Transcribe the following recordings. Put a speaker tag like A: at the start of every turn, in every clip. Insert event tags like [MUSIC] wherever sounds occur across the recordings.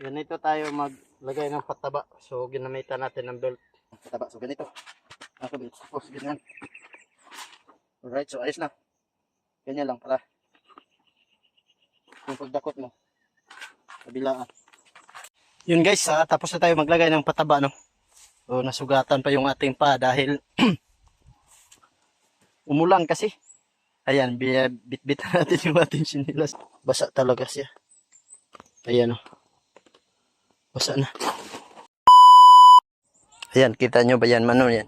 A: Ganito tayo maglagay ng pataba. So, ginamitan natin ng belt. Pataba. So, ganito. Ako belt. Tapos, ganyan. Alright, so ayos na. Ganyan lang para yung pagdakot mo. Kabilaan. Yun guys, ah, tapos na tayo maglagay ng pataba, no? So, nasugatan pa yung ating pa dahil [CLEARS THROAT] umulan kasi. Ayan, bi- bit-bit natin yung ating sinilas. Basa talaga siya. Ayan, oh. Basa na. Ayan, kita nyo ba yan, mano yan?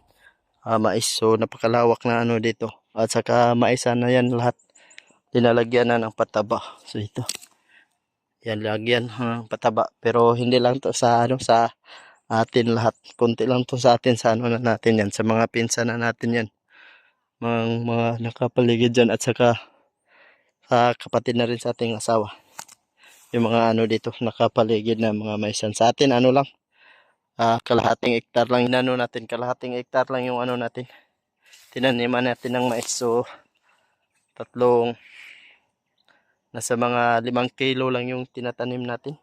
A: Ah, mais. So, napakalawak na ano dito. At saka maisan na yan lahat. Linalagyan na ng pataba. So, ito. Yan, lagyan ng pataba. Pero hindi lang to sa ano, sa atin lahat. Kunti lang to sa atin, sa ano na natin yan. Sa mga pinsan na natin yan. Mga, mga nakapaligid dyan. At saka sa kapatid na rin sa ating asawa. Yung mga ano dito, nakapaligid na mga maisan. Sa atin, ano lang, ah kalahating hektar lang inano natin kalahating hektar lang yung ano natin. Tinaniman natin ng mais. So tatlong nasa mga limang kilo lang yung tinatanim natin.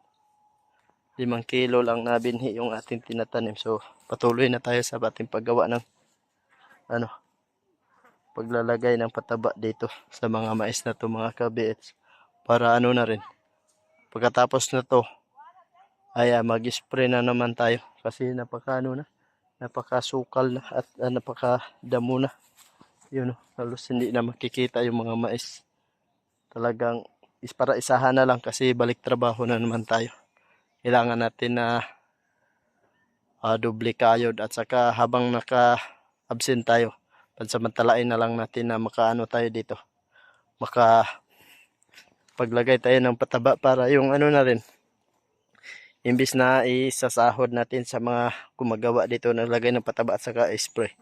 A: Limang kilo lang na binhi yung ating tinatanim. So patuloy na tayo sa ating paggawa ng ano paglalagay ng pataba dito sa mga mais na to mga kabits para ano na rin pagkatapos na to ay ah, mag-spray na naman tayo kasi napaka ano na napakasukal na at ah, napakadamo na. Yun oh, halos hindi na makikita yung mga mais. Talagang is para isahan na lang kasi balik trabaho na naman tayo. Kailangan natin na uh, doble kayod at saka habang naka absent tayo pansamantalain na lang natin na makaano tayo dito maka paglagay tayo ng pataba para yung ano na rin imbis na isasahod natin sa mga gumagawa dito naglagay ng pataba at saka spray.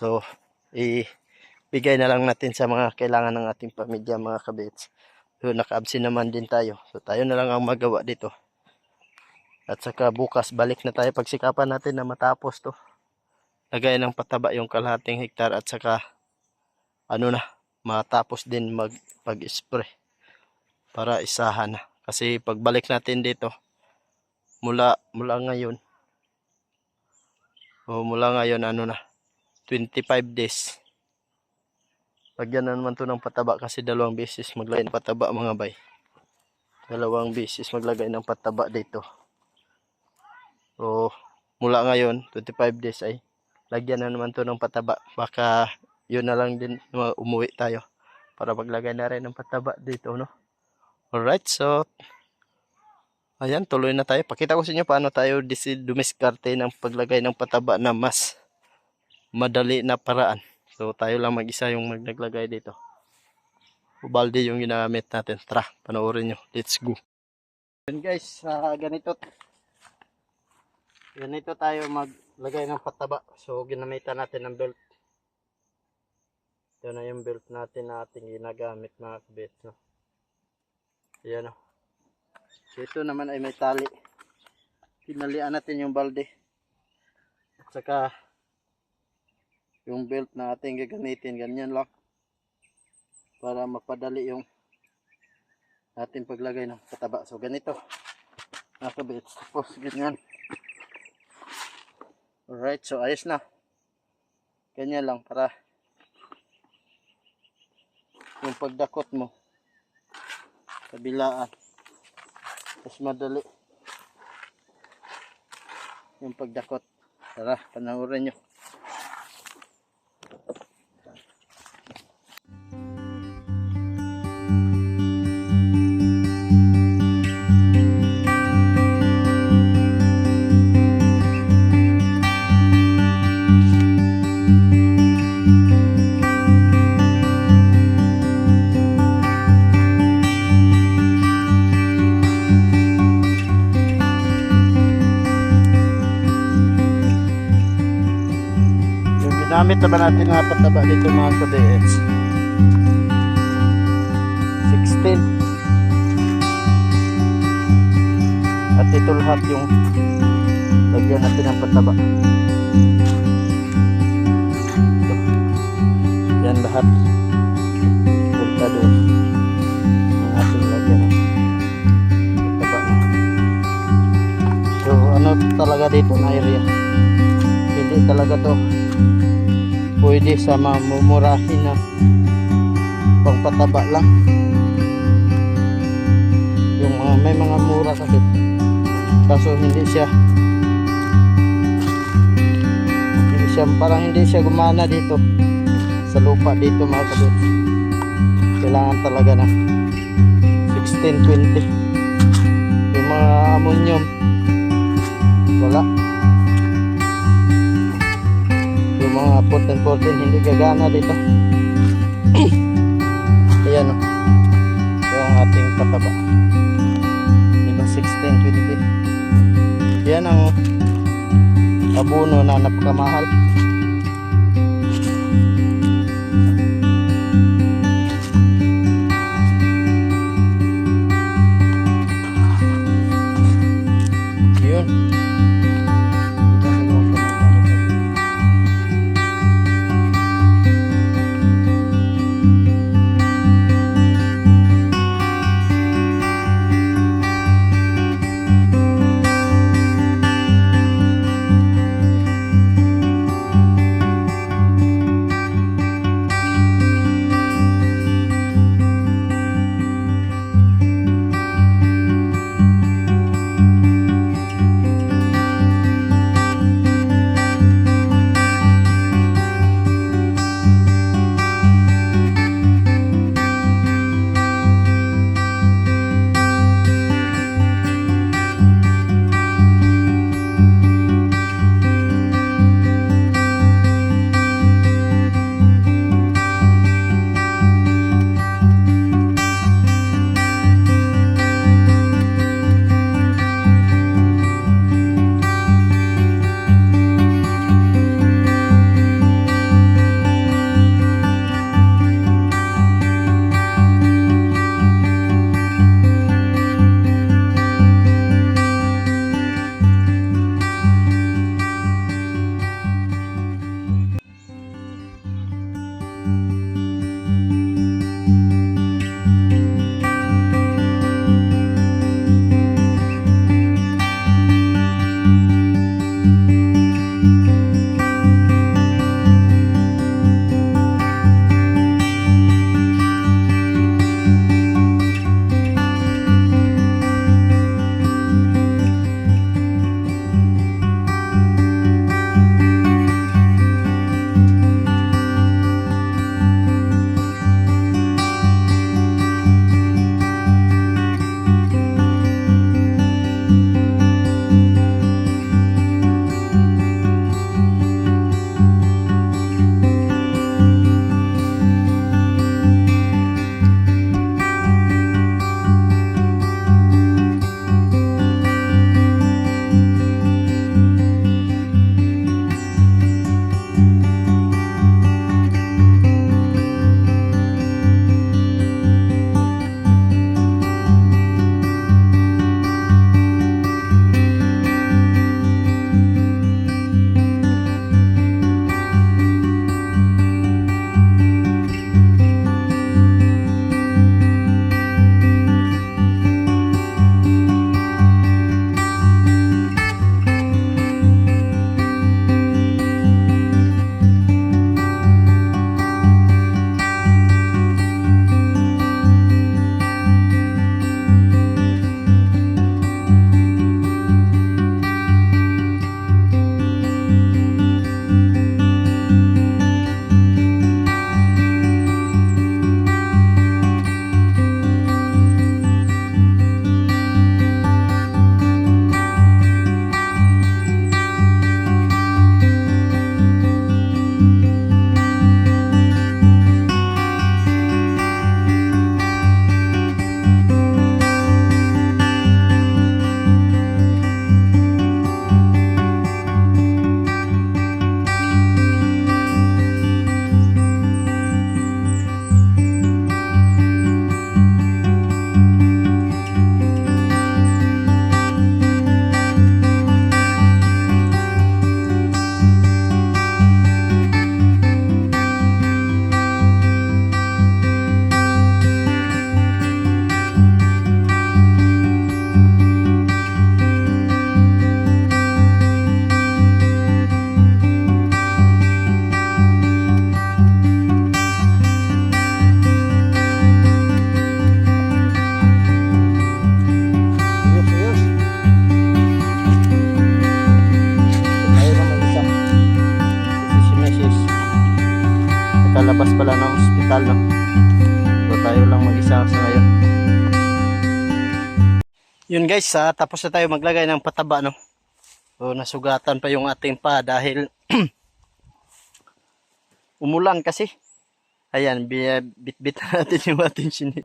A: So, ibigay na lang natin sa mga kailangan ng ating pamilya mga kabits. So, naka-absent naman din tayo. So, tayo na lang ang magawa dito. At saka bukas balik na tayo pagsikapan natin na matapos to. Lagay ng pataba yung kalahating hektar at saka ano na, matapos din mag pag-spray para isahan. Kasi pagbalik natin dito, mula mula ngayon o mula ngayon ano na 25 days. Lagyan na naman to ng pataba kasi dalawang beses maglagay ng pataba mga bay. Dalawang beses maglagay ng pataba dito. So mula ngayon 25 days ay lagyan na naman to ng pataba. Baka yun na lang din umuwi tayo para maglagay na rin ng pataba dito no alright so Ayan, tuloy na tayo. Pakita ko sa inyo paano tayo dumiskarte ng paglagay ng pataba na mas madali na paraan. So, tayo lang mag-isa yung naglagay dito. Ubalde yung ginamit natin. Tara, panoorin nyo. Let's go. Yun guys, ah, ganito. Ganito tayo maglagay ng pataba. So, ginamitan natin ng belt. Ito na yung belt natin na ating ginagamit mga kabits. No? Ayan o. So ito naman ay may tali. Tinalian natin yung balde. At saka yung belt na ating gagamitin ganyan lang. Para mapadali yung ating paglagay ng kataba. So ganito. Nakabits. Tapos ganyan. Alright, so ayos na. Ganyan lang para yung pagdakot mo kabilaan mas madali. Yung pagdakot. Tara panoorin nyo yung ginamit naman natin nga pataba dito mga kabits 16 at ito lahat yung lagyan natin ng pataba. Ito yan lahat. Punta doon. Ang ating lagyan ng pataba talaga dito na area. Hindi talaga to pwede sa mamumurahin na pangpataba lang. Yung mga, may mga mura kasi. Kaso hindi siya hindi siya parang hindi siya gumana dito sa lupa dito mga kabit. Kailangan talaga na 1620 yung mga ammonium wala mga 14-14 hindi gagana dito. [COUGHS] Ayan o yung ating pataba diba 16-20 yan ang abono na napakamahal hospital no. So tayo lang mag-isa sa ngayon. Yun guys, ah, tapos na tayo maglagay ng pataba no. So nasugatan pa yung ating pa dahil [CLEARS THROAT] umulan kasi. Ayan, bi- bit-bit na natin yung ating sinit.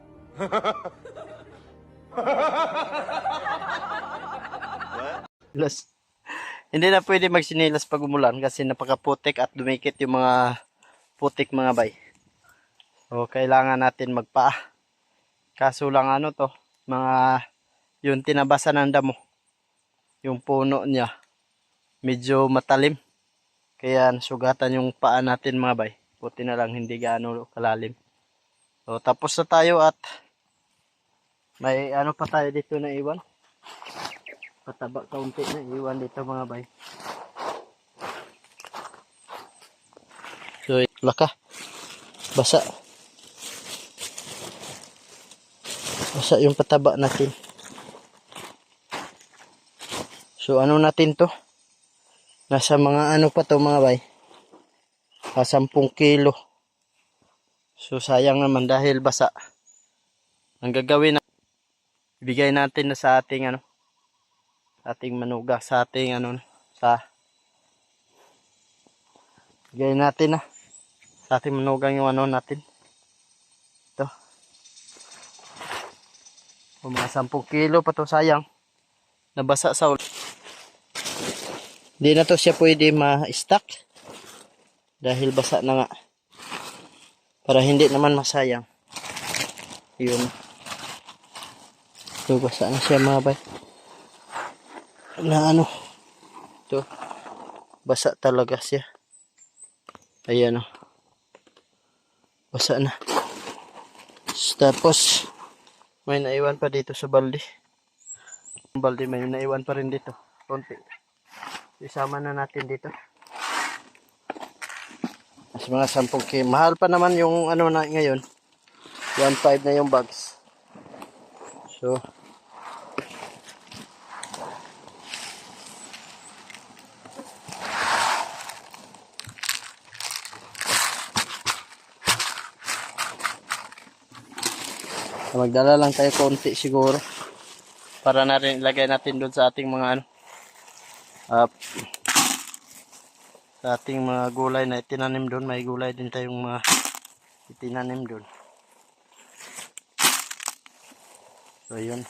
A: Las. [LAUGHS] Hindi na pwede magsinilas pag umulan kasi napakaputik at dumikit yung mga putik mga bay. So kailangan natin magpaa. Kaso lang ano to, mga yung tinabasan ng damo. Yung puno niya medyo matalim. Kaya sugatan yung paa natin mga bay. Buti na lang hindi gaano kalalim. So tapos na tayo at may ano pa tayo dito na iwan. Pataba kaunti na iwan dito mga bay. So laka. Basa. Basa yung pataba natin. So ano natin to? Nasa mga ano pa to mga bay? Nasa 10 kilo. So sayang naman dahil basa. Ang gagawin na ibigay natin na sa ating ano ating manuga sa ating ano sa ibigay natin na sa ating manugang yung ano natin o mga 10 kilo pa to sayang. Nabasa sa ulo hindi na to siya pwede ma-stack. Dahil basa na nga. Para hindi naman masayang. Yun. So basa na siya mga bay. Na ano? To basa talaga siya. Ayan o basa na. Tapos may naiwan pa dito sa balde. Ang balde may naiwan pa rin dito. Konti. Isama na natin dito. Mas mga 10 k mahal pa naman yung ano na ngayon. 1.5 na yung bags. So magdala lang tayo konti siguro. Para na rin ilagay natin doon sa ating mga ano ah, sa ating mga gulay na itinanim doon. May gulay din tayong mga itinanim doon. So yun.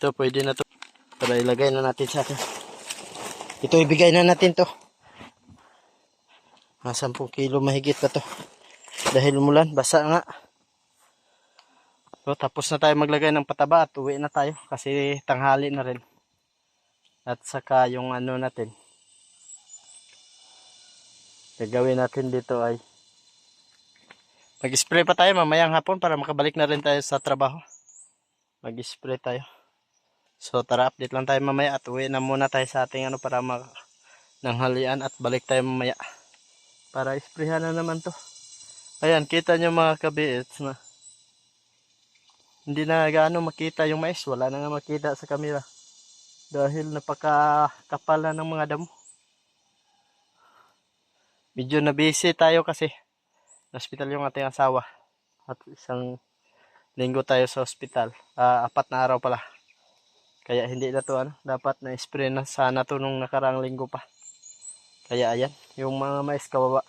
A: Ito pwede na to. Para ilagay na natin sa atin. Ito ibigay na natin to. Mga 10 kilo mahigit pa to dahil umulan, basa nga. So, tapos na tayo maglagay ng pataba at uwi na tayo kasi tanghali na rin. At saka yung ano natin. Gagawin natin dito ay mag-spray pa tayo mamayang hapon para makabalik na rin tayo sa trabaho. Mag-spray tayo. So tara update lang tayo mamaya at uwi na muna tayo sa ating ano para mag nanghalian at balik tayo mamaya. Para isprayhan na naman to. Ayan, kita nyo mga kabiits na hindi na gaano makita yung mais. Wala na nga makita sa kamera. Dahil napakakapal na ng mga damo. Medyo na busy tayo kasi na hospital yung ating asawa. At isang linggo tayo sa hospital. Ah, apat na araw pala. Kaya hindi na to ano, dapat na spray na sana to nung nakarang linggo pa. Kaya ayan, yung mga mais kababa.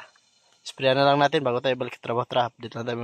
A: Sprayan na lang natin bago tayo balik trabaho. Tara, update lang tayo.